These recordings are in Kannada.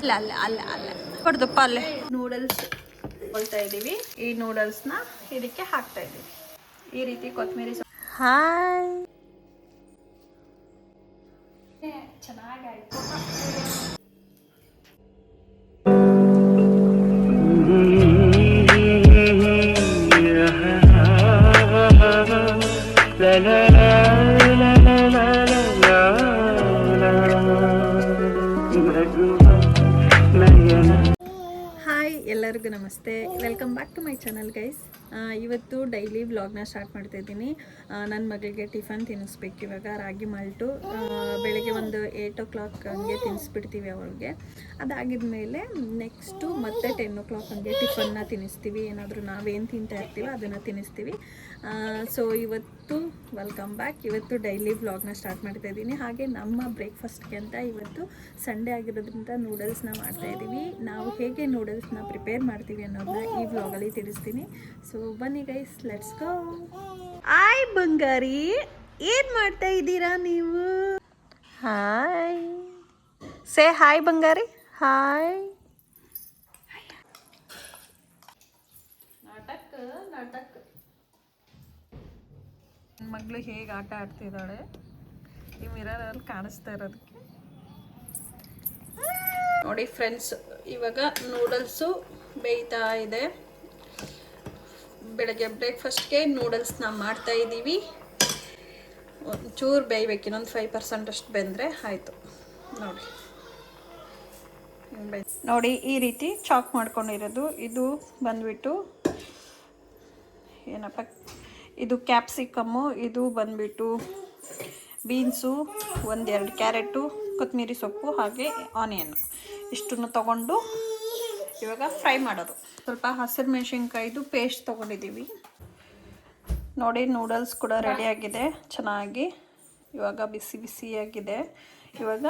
ಅಲ್ಲ ಅಲ್ಲ ಅಲ್ಲ ಅಲ್ಲ. ಕೊಡ್ದಪ್ಪ ಅಲ್ಲೇ ನೂಡಲ್ಸ್ ಕೊಳ್ತಾ ಇದ್ದೀವಿ. ಈ ನೂಡಲ್ಸ್ನ ಇದಕ್ಕೆ ಹಾಕ್ತಾ ಇದ್ದೀವಿ. ಈ ರೀತಿ ಕೊತ್ತಂಬರಿ ಹಾಯ್ ಚೆನ್ನಾಗಾಯ್ತು. ಹಾಯ್ ಎಲ್ಲರಿಗೂ ನಮಸ್ತೆ. Welcome back to my channel guys ಇವತ್ತು ಡೈಲಿ ವ್ಲಾಗ್ನ ಸ್ಟಾರ್ಟ್ ಮಾಡ್ತಾ ಇದ್ದೀನಿ. ನನ್ನ ಮಗಳಿಗೆ ಟಿಫನ್ ತಿನ್ನಿಸ್ಬೇಕು. ಇವಾಗ ರಾಗಿ ಮಾಲ್ಟು. ಬೆಳಗ್ಗೆ ಒಂದು ಏಯ್ಟ್ ಓ ಕ್ಲಾಕ್ ಹಂಗೆ ತಿನ್ನಿಸ್ಬಿಡ್ತೀವಿ ಅವಳಿಗೆ. ಅದಾಗಿದ ಮೇಲೆ ನೆಕ್ಸ್ಟು ಮತ್ತೆ ಟೆನ್ ಓ ಕ್ಲಾಕ್ ಹಂಗೆ ಟಿಫನ್ನ ತಿನ್ನಿಸ್ತೀವಿ. ಏನಾದರೂ ನಾವೇನು ತಿಂತಾ ಇರ್ತೀವೋ ಅದನ್ನು ತಿನ್ನಿಸ್ತೀವಿ. ಸೊ ಇವತ್ತು ವೆಲ್ಕಮ್ ಬ್ಯಾಕ್ ಇವತ್ತು ಡೈಲಿ ವ್ಲಾಗ್ನ ಸ್ಟಾರ್ಟ್ ಮಾಡ್ತಾ ಇದ್ದೀನಿ. ಹಾಗೆ ನಮ್ಮ ಬ್ರೇಕ್ಫಾಸ್ಟ್ಗೆ ಅಂತ ಇವತ್ತು ಸಂಡೇ ಆಗಿರೋದ್ರಿಂದ ನೂಡಲ್ಸ್ನ ಮಾಡ್ತಾ ಇದ್ದೀವಿ. ನಾವು ಹೇಗೆ ನೂಡಲ್ಸ್ನ ಪ್ರಿಪೇರ್ ಮಾಡ್ತೀವಿ ಅನ್ನೋದನ್ನ ಈ ವ್ಲಾಗಲ್ಲಿ ತಿಳಿಸ್ತೀನಿ. ಸೊ ಬನ್ನಿ ಗೈಸ್ ಲೆಟ್ಸ್ ಗೋ ಆಯ್ ಬಂಗಾರಿ ಏನು ಮಾಡ್ತಾ ಇದ್ದೀರಾ ನೀವು? ಹಾಯ್ ಸೇ ಹಾಯ್ ಬಂಗಾರಿ. ಹಾಯ್ ನಾಟಕ ನಾಟಕ. ನನ್ನ ಮಗಳು ಹೇಗೆ ಆಟ ಆಡ್ತಿದ್ದಾಳೆ? ಈ ಮಿರರಲ್ಲಿ ಕಾಣಿಸ್ತಾ ಇರೋದಕ್ಕೆ. ನೋಡಿ ಫ್ರೆಂಡ್ಸ್ ಇವಾಗ ನೂಡಲ್ಸು ಬೇಯ್ತಾ ಇದೆ. ಬೆಳಗ್ಗೆ ಬ್ರೇಕ್ಫಾಸ್ಟ್ಗೆ ನೂಡಲ್ಸ್ನ ಮಾಡ್ತಾ ಇದ್ದೀವಿ. ಒಂಚೂರು ಬೇಯ್ಬೇಕು, ಇನ್ನೊಂದು ಫೈವ್ ಪರ್ಸೆಂಟ್ ಅಷ್ಟು ಬೆಂದರೆ ಆಯಿತು. ನೋಡಿ. ನೋಡಿ, ಈ ರೀತಿ ಚಾಕ್ ಮಾಡ್ಕೊಂಡಿರೋದು. ಇದು ಬಂದ್ಬಿಟ್ಟು ಏನಪ್ಪ? ಇದು ಕ್ಯಾಪ್ಸಿಕಮ್ಮು ಇದು ಬಂದ್ಬಿಟ್ಟು ಬೀನ್ಸು ಒಂದೆರಡು ಕ್ಯಾರೆಟು ಕೊತ್ತಂಬರಿ ಸೊಪ್ಪು, ಹಾಗೆ ಆನಿಯನ್ ಇಷ್ಟನ್ನು ತಗೊಂಡು ಇವಾಗ ಫ್ರೈ ಮಾಡೋದು. ಸ್ವಲ್ಪ ಹಸಿರು ಮೆಣಸಿನ್ಕಾಯ್ದು ಪೇಸ್ಟ್ ತೊಗೊಂಡಿದ್ದೀವಿ. ನೋಡಿ, ನೂಡಲ್ಸ್ ಕೂಡ ರೆಡಿಯಾಗಿದೆ ಚೆನ್ನಾಗಿ. ಇವಾಗ ಬಿಸಿ ಬಿಸಿಯಾಗಿದೆ. ಇವಾಗ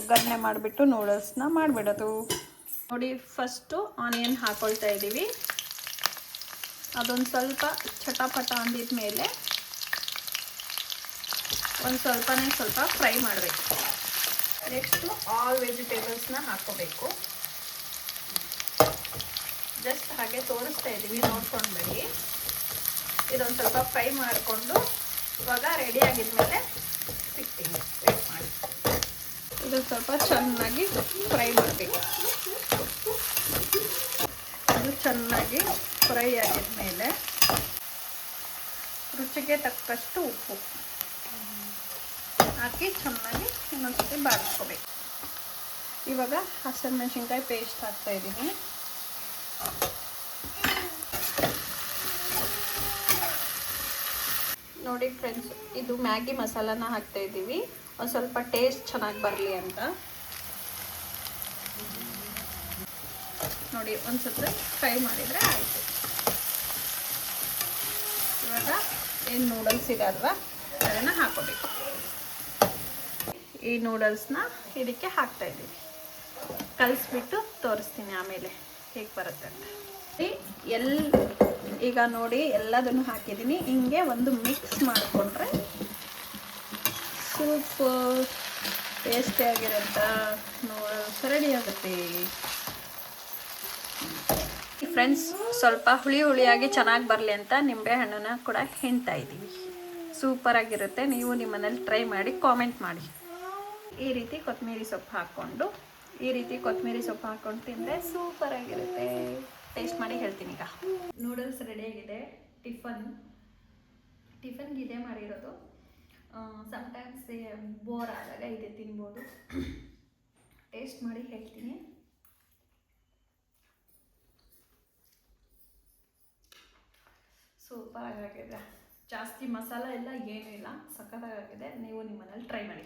ಒಗ್ಗರಣೆ ಮಾಡಿಬಿಟ್ಟು ನೂಡಲ್ಸ್ನ ಮಾಡಿಬಿಡೋದು. ನೋಡಿ ಫಸ್ಟು ಆನಿಯನ್ ಹಾಕೊಳ್ತಾ ಇದ್ದೀವಿ. ಅದೊಂದು ಸ್ವಲ್ಪ ಚಟಪಟ ಅಂದಿದ ಮೇಲೆ ಒಂದು ಸ್ವಲ್ಪನೇ ಸ್ವಲ್ಪ ಫ್ರೈ ಮಾಡಬೇಕು. ನೆಕ್ಸ್ಟು ಆಲ್ ವೆಜಿಟೇಬಲ್ಸ್ನ ಹಾಕೋಬೇಕು ಜಸ್ಟ್ ಹಾಗೆ ತೋರಿಸ್ತಾ ಇದ್ದೀವಿ ನೋಡ್ಕೊಂಡ್ಬಿಡಿ ಇದೊಂದು ಸ್ವಲ್ಪ ಫ್ರೈ ಮಾಡಿಕೊಂಡು ಇವಾಗ ರೆಡಿ ಆಗಿದ್ಮೇಲೆ ಸಿಗ್ತೀನಿ ವೇಟ್ ಮಾಡಿ. ಇದು ಸ್ವಲ್ಪ ಚೆನ್ನಾಗಿ ಫ್ರೈ ಮಾಡಬೇಕು ಇದು ಚೆನ್ನಾಗಿ ಫ್ರೈ ಆಗಿದ್ಮೇಲೆ ರುಚಿಗೆ ತಕ್ಕಷ್ಟು ಉಪ್ಪು ಹಾಕಿ ಚೆನ್ನಾಗಿ ಇನ್ನೊಂದ್ಸತಿ ಬಾಡಿಸ್ಕೋಬೇಕು ಇವಾಗ ಹಸಿರು ಮೆಣಸಿನ್ಕಾಯಿ ಪೇಸ್ಟ್ ಹಾಕ್ತಾ ಇದ್ದೀನಿ. ನೋಡಿ ಫ್ರೆಂಡ್ಸ್ ಇದು ಮ್ಯಾಗಿ ಮಸಾಲಾನ ಹಾಕ್ತಾ ಇದ್ದೀವಿ. ಒಂದು ಸ್ವಲ್ಪ ಟೇಸ್ಟ್ ಚೆನ್ನಾಗಿ ಬರಲಿ ಅಂತ. ನೋಡಿ, ಒಂದು ಫ್ರೈ ಮಾಡಿದರೆ ಆಯಿತು. ಇವಾಗ ಏನು ನೂಡಲ್ಸ್ ಇದೆ ಅಲ್ವಾ? ಅದನ್ನು ಹಾಕೋಬೇಕು. ಈ ನೂಡಲ್ಸ್ನ ಇದಕ್ಕೆ ಹಾಕ್ತಾ ಇದ್ದೀವಿ. ಕಲಿಸ್ಬಿಟ್ಟು ತೋರಿಸ್ತೀನಿ ಆಮೇಲೆ. ಹೇಗೆ ಬರುತ್ತೆ ಎಲ್, ಈಗ ನೋಡಿ ಎಲ್ಲದನ್ನು ಹಾಕಿದ್ದೀನಿ. ಹಿಂಗೆ ಒಂದು ಮಿಕ್ಸ್ ಮಾಡಿಕೊಂಡ್ರೆ ಸೂಪ್ ಟೇಸ್ಟಿಯಾಗಿರೋಂಥ ನೂಡಲ್ಸ್ ರೆಡಿ ಆಗುತ್ತೆ. ಫ್ರೆಂಡ್ಸ್ ಸ್ವಲ್ಪ ಹುಳಿ ಹುಳಿಯಾಗಿ ಚೆನ್ನಾಗಿ ಬರಲಿ ಅಂತ ನಿಂಬೆ ಹಣ್ಣನ್ನ ಕೂಡ ಹಿಂಡ್ತಾ ಇದ್ದೀವಿ. ಸೂಪರಾಗಿರುತ್ತೆ ನೀವು ನಿಮ್ಮನೇಲಿ ಟ್ರೈ ಮಾಡಿ ಕಾಮೆಂಟ್ ಮಾಡಿ. ಈ ರೀತಿ ಕೊತ್ತಂಬರಿ ಸೊಪ್ಪು ಹಾಕ್ಕೊಂಡು ಈ ರೀತಿ ಕೊತ್ತಂಬರಿ ಸೊಪ್ಪು ಹಾಕೊಂಡು ತಿಂದರೆ ಸೂಪರಾಗಿರುತ್ತೆ ಟೇಸ್ಟ್ ಮಾಡಿ ಹೇಳ್ತೀನಿ ಈಗ. ನೂಡಲ್ಸ್ ರೆಡಿಯಾಗಿದೆ ಟಿಫನ್ ಟಿಫನ್ಗೆ ಇದೇ ಮಾಡಿರೋದು ಸಮ್ಟೈಮ್ಸ್ ಬೋರ್ ಆದಾಗ ಇದೆ ತಿನ್ಬೋದು. ಟೇಸ್ಟ್ ಮಾಡಿ ಹೇಳ್ತೀನಿ. ಸೂಪರ್ ಆಗಿದೆ. ಜಾಸ್ತಿ ಮಸಾಲ ಎಲ್ಲ ಏನೂ ಇಲ್ಲ. ಸಖತ್ತಾಗಿದೆ. ನೀವು ನಿಮ್ಮ ಮನೇಲಿ ಟ್ರೈ ಮಾಡಿ.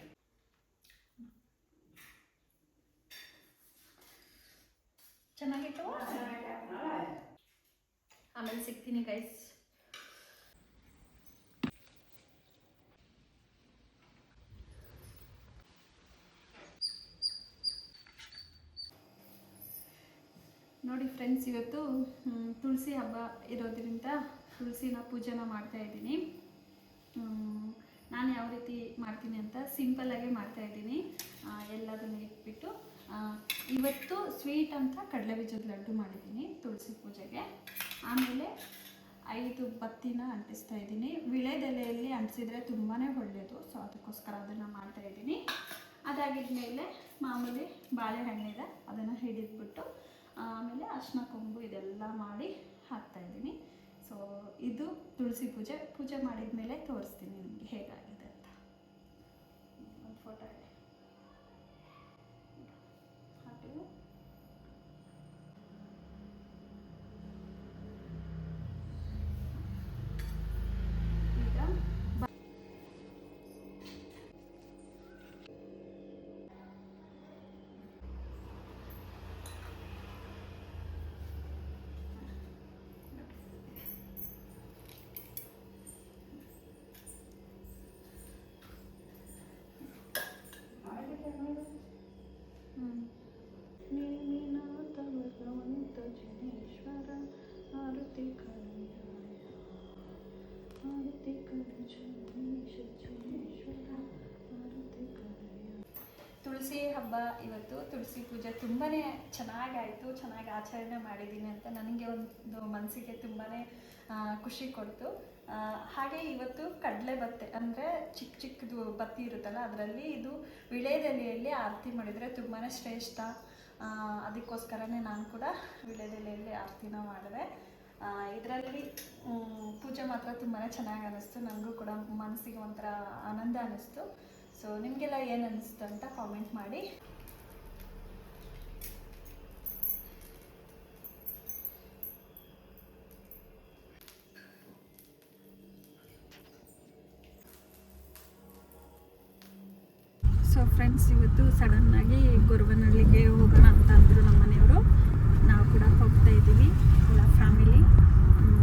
ಚೆನ್ನಾಗಿತ್ತು? ಆಮೇಲೆ ಸಿಗ್ತೀನಿ ಗೈಸ್ ನೋಡಿ ಫ್ರೆಂಡ್ಸ್ ಇವತ್ತು ತುಳಸಿ ಹಬ್ಬ ಇರೋದ್ರಿಂದ ತುಳಸಿನ ಪೂಜೆನ ಮಾಡ್ತಾ ಇದ್ದೀನಿ. ನಾನು ಯಾವ ರೀತಿ ಮಾಡ್ತೀನಿ ಅಂತ ಸಿಂಪಲ್ಲಾಗೆ ಮಾಡ್ತಾ ಇದ್ದೀನಿ. ಇಟ್ಬಿಟ್ಟು ಇವತ್ತು ಸ್ವೀಟ್ ಅಂತ ಕಡಲೆ ಬೀಜದ ಲಡ್ಡು ಮಾಡಿದ್ದೀನಿ, ತುಳಸಿ ಪೂಜೆಗೆ. ಆಮೇಲೆ ಐದು ಬತ್ತಿನ ಅಂಟಿಸ್ತಾ ಇದ್ದೀನಿ. ವಿಳೆದೆಲೆಯಲ್ಲಿ ಅಂಟಿಸಿದ್ರೆ ತುಂಬಾ ಒಳ್ಳೆಯದು, ಸೊ ಅದಕ್ಕೋಸ್ಕರ ಅದನ್ನು ಮಾಡ್ತಾ ಇದ್ದೀನಿ. ಅದಾಗಿದ್ಮೇಲೆ ಮಾಮೂಲಿ ಬಾಳೆಹಣ್ಣಿದೆ, ಅದನ್ನು ಹಿಡಿದ್ಬಿಟ್ಟು, ಆಮೇಲೆ ಅರ್ಶಿನ ಕೊಂಬು ಇದೆಲ್ಲ ಮಾಡಿ ಹಾಕ್ತಾ ಇದ್ದೀನಿ. ಸೊ ಇದು ತುಳಸಿ ಪೂಜೆ. ಪೂಜೆ ಮಾಡಿದ ಮೇಲೆ ತೋರಿಸ್ತೀನಿ ನಿಮಗೆ ಹೇಗಾಗಿದೆ ಅಂತ. ಫೋಟೋ ಹಬ್ಬ ಇವತ್ತು, ತುಳಸಿ ಪೂಜೆ ತುಂಬಾ ಚೆನ್ನಾಗಾಯಿತು, ಚೆನ್ನಾಗಿ ಆಚರಣೆ ಮಾಡಿದ್ದೀನಿ ಅಂತ ನನಗೆ ಒಂದು ಮನಸ್ಸಿಗೆ ತುಂಬಾ ಖುಷಿ ಕೊಡ್ತು. ಹಾಗೆ ಇವತ್ತು ಕಡಲೆ ಬತ್ತೆ ಅಂದರೆ ಚಿಕ್ಕ ಚಿಕ್ಕದು ಬತ್ತಿ ಇರುತ್ತಲ್ಲ, ಅದರಲ್ಲಿ ಇದು ವಿಳೆದೆಲೆಯಲ್ಲಿ ಆರತಿ ಮಾಡಿದರೆ ತುಂಬಾ ಶ್ರೇಷ್ಠ. ಅದಕ್ಕೋಸ್ಕರನೇ ನಾನು ಕೂಡ ವಿಳೆದೆಲೆಯಲ್ಲಿ ಆರತಿನ ಮಾಡಿದೆ. ಇದರಲ್ಲಿ ಪೂಜೆ ಮಾತ್ರ ತುಂಬಾ ಚೆನ್ನಾಗಿ ಅನ್ನಿಸ್ತು ನನಗೂ ಕೂಡ ಮನಸ್ಸಿಗೆ ಒಂಥರ ಆನಂದ ಅನ್ನಿಸ್ತು ಸೊ ನಿಮಗೆಲ್ಲ ಏನು ಅನ್ನಿಸ್ತು ಅಂತ ಕಾಮೆಂಟ್ ಮಾಡಿ. ಸೊ ಫ್ರೆಂಡ್ಸ್ ಇವತ್ತು ಸಡನ್ನಾಗಿ ಗೊರವನಹಳ್ಳಿಗೆ ಹೋಗೋಣ ಅಂತ ಅಂದರು ನಮ್ಮ ಮನೆಯವರು. ನಾವು ಕೂಡ ಹೋಗ್ತಾ ಇದ್ದೀವಿ, ಎಲ್ಲ ಫ್ಯಾಮಿಲಿ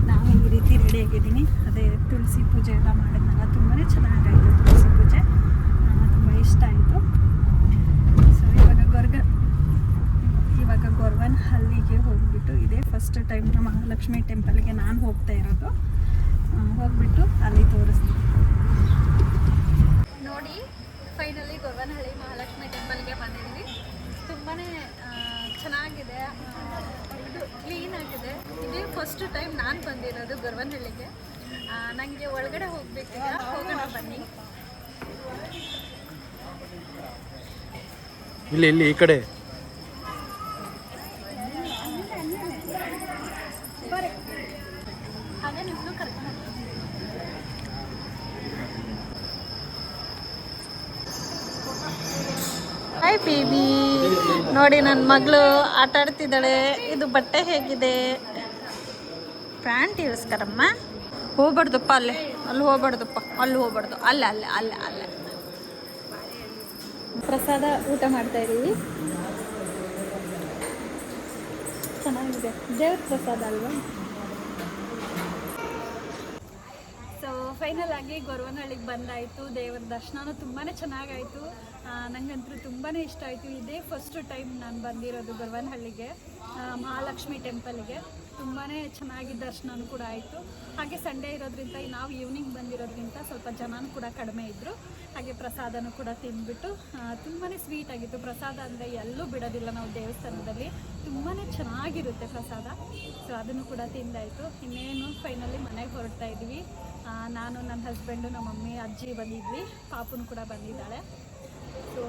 ನಾವು ಈ ರೀತಿ ರೆಡಿ ಆಗಿದ್ದೀನಿ. ಅದೇ ತುಳಸಿ ಪೂಜೆ ಎಲ್ಲ ಮಾಡಿದ್ನಲ್ಲ ತುಂಬಾ ಚೆನ್ನಾಗಾಯಿತು ತುಳಸಿ ಪೂಜೆ ತುಂಬ ಇಷ್ಟ ಆಯಿತು ಸೊ ಇವಾಗ ಗೊರ್ಗ ಇವಾಗ ಗೊರ್ವನ್ ಹಳ್ಳಿಗೆ ಹೋಗ್ಬಿಟ್ಟು ಇದೇ ಫಸ್ಟ್ ಟೈಮ್ ಮಹಾಲಕ್ಷ್ಮಿ ಟೆಂಪಲ್ಗೆ ನಾನು ಹೋಗ್ತಾ ಇರೋದು. ಹೋಗ್ಬಿಟ್ಟು ಅಲ್ಲಿ ತೋರಿಸ್ತೀನಿ. ನೋಡಿ ಫೈನಲಿ ಗೊರ್ವನಹಳ್ಳಿ ಮಹಾಲಕ್ಷ್ಮಿ ಟೆಂಪಲ್ಗೆ ಬಂದಿದ್ದೀವಿ ತುಂಬಾ ಚೆನ್ನಾಗಿದೆ. ಇದು ಕ್ಲೀನ್ ಆಗಿದೆ. ಇದೇ ಫಸ್ಟ್ ಟೈಮ್ ನಾನು ಬಂದಿರೋದು ಗೊರವನಹಳ್ಳಿಗೆ ನನಗೆ ಒಳಗಡೆ ಹೋಗಬೇಕಿಲ್ಲ ಹೋಗೋಣ ಬನ್ನಿ. ಇಲ್ಲಿ ಇಲ್ಲಿ ಈ ಕಡೆ. ಹಾಯ್ ಬೇಬಿ ನೋಡಿ ನನ್ನ ಮಗಳು ಆಟ ಆಡ್ತಿದ್ದಾಳೆ. ಇದು ಬಟ್ಟೆ ಹೇಗಿದೆ? ಪ್ಯಾಂಟ್ ಇಳಿಸ್ಕರಮ್ಮ. ಹೋಗ್ಬಾರ್ದಪ್ಪ ಅಲ್ಲೇ. ಅಲ್ಲಿ ಹೋಗ್ಬಾರ್ದಪ್ಪ. ಅಲ್ಲಿ ಹೋಗ್ಬಾರ್ದು. ಅಲ್ಲೇ ಅಲ್ಲೇ ಅಲ್ಲೇ ಅಲ್ಲೇ. ಪ್ರಸಾದ ಊಟ ಮಾಡ್ತಾ ಇದ್ದೀವಿ. ಚೆನ್ನಾಗಿದೆ. ದೇವ್ರ ಪ್ರಸಾದ ಅಲ್ವಾ? ಸೊ ಫೈನಲ್ ಆಗಿ ಗೊರವನಹಳ್ಳಿಗೆ ಬಂದಾಯಿತು. ದೇವರ ದರ್ಶನನೂ ತುಂಬಾ ಚೆನ್ನಾಗಾಯಿತು. ನನಗಂತೂ ತುಂಬಾ ಇಷ್ಟ ಆಯಿತು. ಇದೇ ಫಸ್ಟ್ ಟೈಮ್ ನಾನು ಬಂದಿರೋದು ಗೊರವನಹಳ್ಳಿಗೆ ಮಹಾಲಕ್ಷ್ಮಿ ಟೆಂಪಲ್ಗೆ. ತುಂಬಾ ಚೆನ್ನಾಗಿ ದರ್ಶನನೂ ಕೂಡ ಆಯಿತು. ಹಾಗೆ ಸಂಡೇ ಇರೋದ್ರಿಂದ, ನಾವು ಈವ್ನಿಂಗ್ ಬಂದಿರೋದ್ರಿಂದ ಸ್ವಲ್ಪ ಜನನೂ ಕೂಡ ಕಡಿಮೆ ಇದ್ದರು ಹಾಗೆ ಪ್ರಸಾದನೂ ಕೂಡ ತಿಂದ್ಬಿಟ್ಟು ತುಂಬಾ ಸ್ವೀಟ್ ಆಗಿತ್ತು. ಪ್ರಸಾದ ಅಂದರೆ ಎಲ್ಲೂ ಬಿಡೋದಿಲ್ಲ ನಾವು ದೇವಸ್ಥಾನದಲ್ಲಿ. ತುಂಬಾ ಚೆನ್ನಾಗಿರುತ್ತೆ ಪ್ರಸಾದ. ಸೊ ಅದನ್ನು ಕೂಡ ತಿಂದಾಯಿತು. ಇನ್ನೇನು ಫೈನಲಿ ಮನೆಗೆ ಹೊರಡ್ತಾ ಇದ್ವಿ. ನಾನು, ನನ್ನ ಹಸ್ಬೆಂಡು ನಮ್ಮ ಮಮ್ಮಿ ಅಜ್ಜಿ ಬಂದಿದ್ವಿ. ಪಾಪುನು ಕೂಡ ಬಂದಿದ್ದಾಳೆ. ಸೊ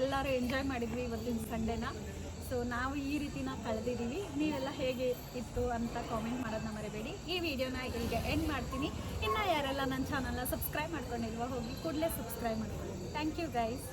ಎಲ್ಲರೂ ಎಂಜಾಯ್ ಮಾಡಿದ್ವಿ ಇವತ್ತಿನ ಸಂಡೇನ ಸೊ ನಾವು ಈ ರೀತಿನ ಕಳೆದಿದ್ದೀವಿ. ನೀವೆಲ್ಲ ಹೇಗೆ ಇತ್ತು ಅಂತ ಕಾಮೆಂಟ್ ಮಾಡೋದನ್ನ ಮರಿಬೇಡಿ. ಈ ವಿಡಿಯೋನ ಈಗ ಎಂಡ್ ಮಾಡ್ತೀನಿ. ಇನ್ನು ಯಾರೆಲ್ಲ ನನ್ನ ಚಾನಲ್ನ ಸಬ್ಸ್ಕ್ರೈಬ್ ಮಾಡ್ಕೊಂಡಿಲ್ವ ಹೋಗಿ ಕೂಡಲೇ ಸಬ್ಸ್ಕ್ರೈಬ್ ಮಾಡ್ಕೊಳ್ಳಿ. Thank you guys